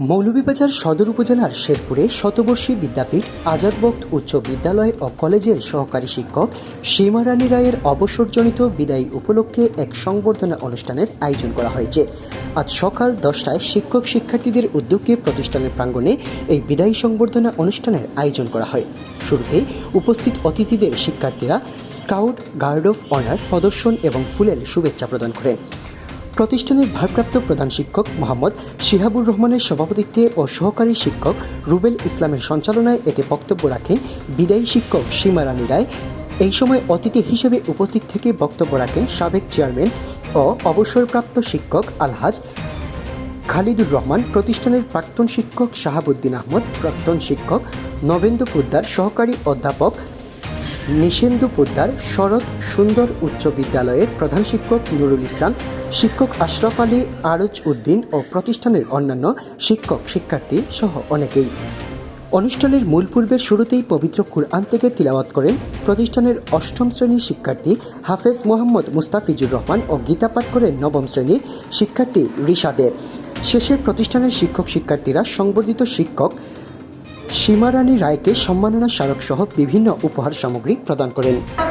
মৌলভীবাজার সদর উপজেলার শেরপুরে শতবর্ষী বিদ্যাপীঠ আজাদ বক্ত উচ্চ বিদ্যালয় ও কলেজের সহকারী শিক্ষক সীমা রানী রায়ের অবসরজনিত বিদায়ী উপলক্ষে এক সংবর্ধনা অনুষ্ঠানের আয়োজন করা হয়েছে। আজ সকাল দশটায় শিক্ষক শিক্ষার্থীদের উদ্যোগে প্রতিষ্ঠানের প্রাঙ্গণে এই বিদায়ী সংবর্ধনা অনুষ্ঠানের আয়োজন করা হয়। শুরুতে উপস্থিত অতিথিদের শিক্ষার্থীরা স্কাউট, গার্ড অফ অনার, প্রদর্শন এবং ফুলেল শুভেচ্ছা প্রদান করেন। প্রতিষ্ঠানের ভারপ্রাপ্ত প্রধান শিক্ষক মোহাম্মদ শিহাবুর রহমানের সভাপতিত্বে ও সহকারী শিক্ষক রুবেল ইসলামের সঞ্চালনায় এতে বক্তব্য রাখেন বিদায়ী শিক্ষক সীমা রানী রায়। এই সময় অতিথি হিসেবে উপস্থিত থেকে বক্তব্য রাখেন সাবেক চেয়ারম্যান ও অবসরপ্রাপ্ত শিক্ষক আলহাজ খালিদুর রহমান, প্রতিষ্ঠানের প্রাক্তন শিক্ষক শাহাবুদ্দিন আহমদ, প্রাক্তন শিক্ষক নবেন্দু পোদ্দার, সহকারী অধ্যাপক নিশেন্দু পোদ্দার শরৎ সুন্দর উচ্চ বিদ্যালয়ের প্রধান শিক্ষক নুরুল ইসলাম, শিক্ষক আশরাফ আলী, আরজ উদ্দিন ও প্রতিষ্ঠানের অন্যান্য শিক্ষক, শিক্ষার্থী সহ অনেকেই। অনুষ্ঠানের মূল পূর্বের শুরুতেই পবিত্র কুরআন থেকে তিলাওয়াত করেন প্রতিষ্ঠানের অষ্টম শ্রেণির শিক্ষার্থী হাফেজ মোহাম্মদ মুস্তাফিজুর রহমান ও গীতা পাঠ করেন নবম শ্রেণির শিক্ষার্থী রিশাদের। শেষে প্রতিষ্ঠানের শিক্ষক শিক্ষার্থীরা সংবর্ধিত শিক্ষক সীমারানী রায়কে সম্মাননা স্মারকসহ বিভিন্ন উপহার সামগ্রী প্রদান করেন।